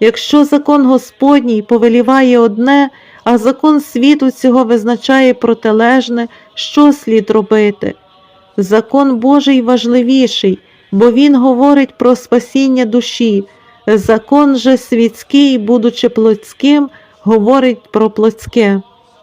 Якщо закон Господній повеліває одне, а закон світу цього визначає протилежне, що слід робити? Закон Божий важливіший, бо він говорить про спасіння душі. Закон же світський, будучи плотським, говорить про плотське.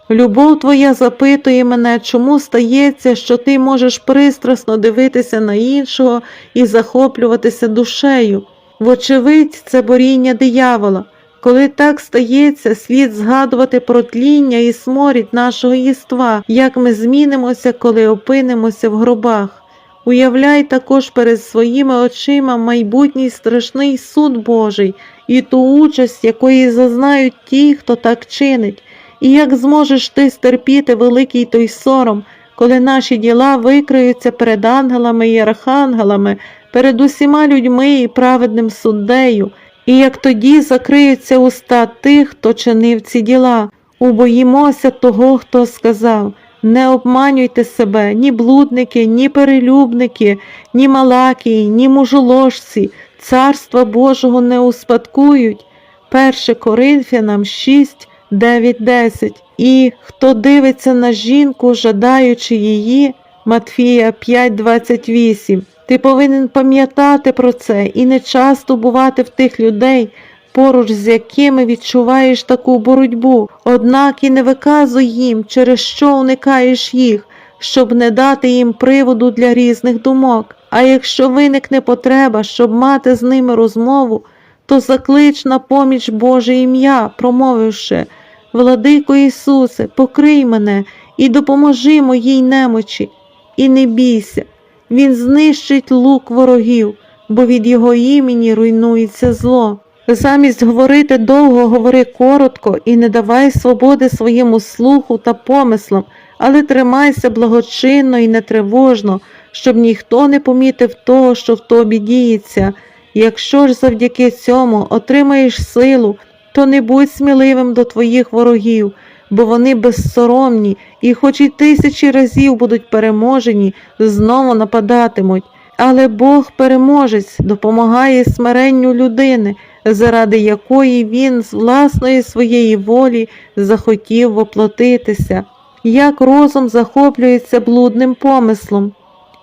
Любов твоя запитує мене, чому стається, що ти можеш пристрасно дивитися на іншого і захоплюватися душею. Вочевидь, це боріння диявола. Коли так стається, слід згадувати про тління і сморід нашого єства, як ми змінимося, коли опинимося в гробах. Уявляй також перед своїми очима майбутній страшний суд Божий і ту участь, якої зазнають ті, хто так чинить, і як зможеш ти стерпіти великий той сором, коли наші діла викриються перед ангелами і архангелами, перед усіма людьми і праведним суддею, і як тоді закриються уста тих, хто чинив ці діла. Убоїмося того, хто сказав. Не обманюйте себе, ні блудники, ні перелюбники, ні малакії, ні мужоложці, царства Божого не успадкують. 1 Коринфянам 6, 9, 10. І хто дивиться на жінку, жадаючи її, Матфія 5, 28. Ти повинен пам'ятати про це і не часто бувати в тих людей, поруч з якими відчуваєш таку боротьбу, однак і не виказуй їм, через що уникаєш їх, щоб не дати їм приводу для різних думок. А якщо виникне потреба, щоб мати з ними розмову, то заклич на поміч Боже ім'я, промовивши Владико Ісусе, покрий мене і допоможи моїй немочі, і не бійся, Він знищить лук ворогів, бо від Його імені руйнується зло. Замість говорити довго, говори коротко і не давай свободи своєму слуху та помислам, але тримайся благочинно і нетривожно, щоб ніхто не помітив того, що в тобі діється. Якщо ж завдяки цьому отримаєш силу, то не будь сміливим до твоїх ворогів, бо вони безсоромні і, хоч і тисячі разів будуть переможені, знову нападатимуть. Але Бог переможець допомагає смиренню людини, заради якої він з власної своєї волі захотів воплотитися, як розум захоплюється блудним помислом.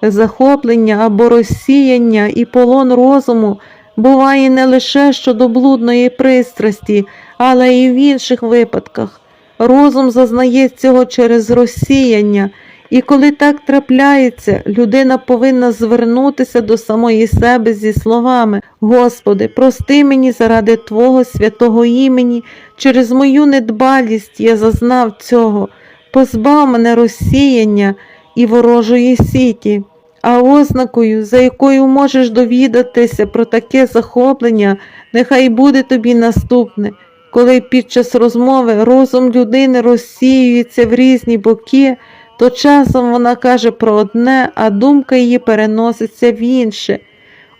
Захоплення або розсіяння і полон розуму буває не лише щодо блудної пристрасті, але й в інших випадках. Розум зазнає цього через розсіяння, і коли так трапляється, людина повинна звернутися до самої себе зі словами Господи, прости мені заради Твого святого імені, через мою недбалість я зазнав цього, позбав мене розсіяння і ворожої сіті. А ознакою, за якою можеш довідатися про таке захоплення, нехай буде тобі наступне, коли під час розмови розум людини розсіюється в різні боки, то часом вона каже про одне, а думка її переноситься в інше.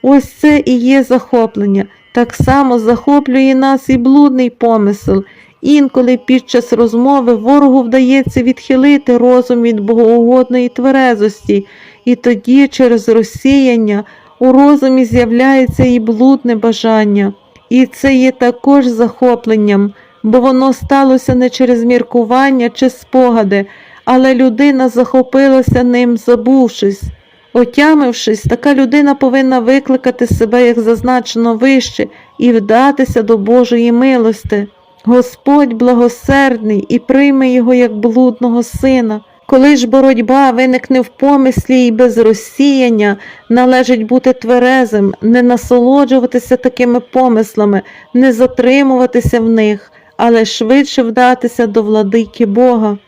Ось це і є захоплення. Так само захоплює нас і блудний помисел. Інколи під час розмови ворогу вдається відхилити розум від богоугодної тверезості, і тоді через розсіяння у розумі з'являється і блудне бажання. І це є також захопленням, бо воно сталося не через міркування чи спогади, але людина захопилася ним, забувшись. Отямившись, така людина повинна викликати себе, як зазначено вище, і вдатися до Божої милости. Господь благосердний і прийме його як блудного сина. Коли ж боротьба виникне в помислі і без розсіяння, належить бути тверезим, не насолоджуватися такими помислами, не затримуватися в них, але швидше вдатися до владики Бога.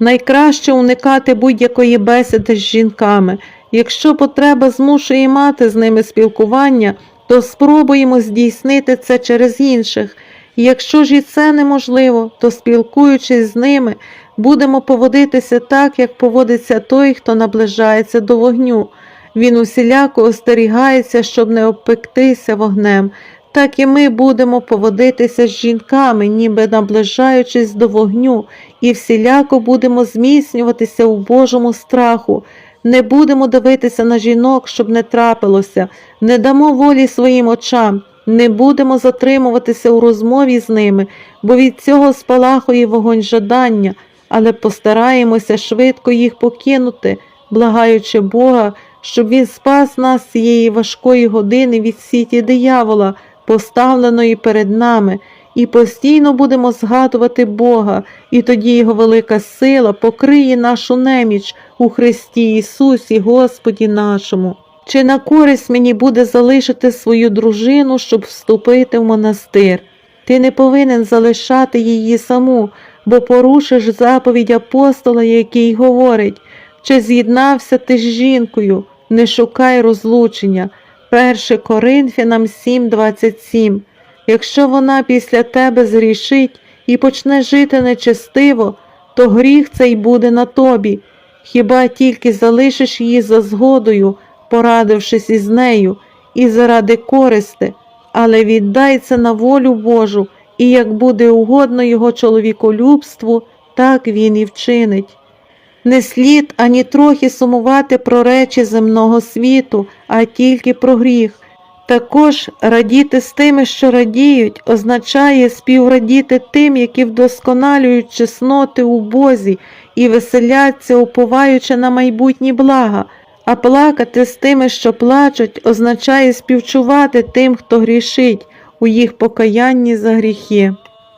Найкраще уникати будь-якої бесіди з жінками. Якщо потреба змушує мати з ними спілкування, то спробуємо здійснити це через інших. Якщо ж і це неможливо, то спілкуючись з ними, будемо поводитися так, як поводиться той, хто наближається до вогню. Він усіляко остерігається, щоб не обпектися вогнем. Так і ми будемо поводитися з жінками, ніби наближаючись до вогню, і всіляко будемо зміцнюватися у Божому страху. Не будемо дивитися на жінок, щоб не трапилося, не дамо волі своїм очам, Не будемо затримуватися у розмові з ними, бо від цього спалахує вогонь жадання, але постараємося швидко їх покинути, благаючи Бога, щоб Він спас нас цієї важкої години від сіті диявола, поставленої перед нами, і постійно будемо згадувати Бога, і тоді Його велика сила покриє нашу неміч у Христі Ісусі, Господі нашому. Чи на користь мені буде залишити свою дружину, щоб вступити в монастир? Ти не повинен залишати її саму, бо порушиш заповідь апостола, який говорить, чи з'єднався ти з жінкою, не шукай розлучення. 1 Коринфянам 7:27. Якщо вона після тебе зрішить і почне жити нечестиво, то гріх цей буде на тобі. Хіба тільки залишиш її за згодою, порадившись із нею, і заради користи, але віддай це на волю Божу, і як буде угодно його чоловіколюбству, так він і вчинить. Не слід ані трохи сумувати про речі земного світу, а тільки про гріх. Також радіти з тими, що радіють, означає співрадіти тим, які вдосконалюють чесноти у Бозі і веселяться, уповаючи на майбутні блага, а плакати з тими, що плачуть, означає співчувати тим, хто грішить у їх покаянні за гріхи.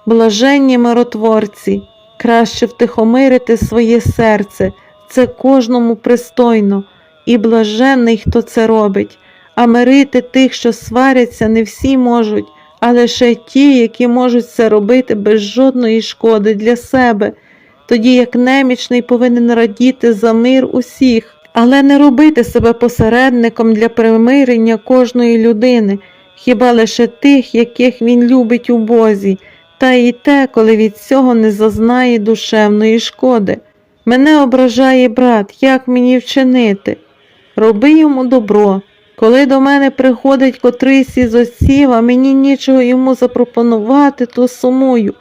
Блаженні миротворці, краще втихомирити своє серце, це кожному пристойно, і блаженний, хто це робить. А мирити тих, що сваряться, не всі можуть, а лише ті, які можуть це робити без жодної шкоди для себе, тоді як немічний повинен радіти за мир усіх, але не робити себе посередником для примирення кожної людини, хіба лише тих, яких він любить у Бозі, та і те, коли від цього не зазнає душевної шкоди. Мене ображає брат, як мені вчинити? Роби йому добро. Коли до мене приходить котрийсь із отців, а мені нічого йому запропонувати, то сумую.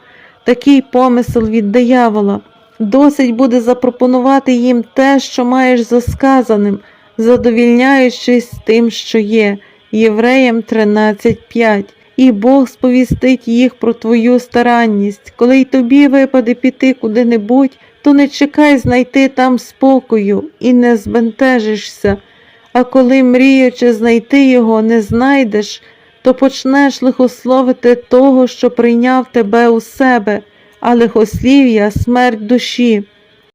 Такий помисел від диявола. Досить буде запропонувати їм те, що маєш за сказаним, задовільняючись тим, що є. Євреям 13.5. І Бог сповістить їх про твою старанність. Коли й тобі випаде піти куди-небудь, то не чекай знайти там спокою і не збентежишся. А коли, мріючи знайти його, не знайдеш, то почнеш лихословити того, що прийняв тебе у себе, а лихослів'я смерть душі.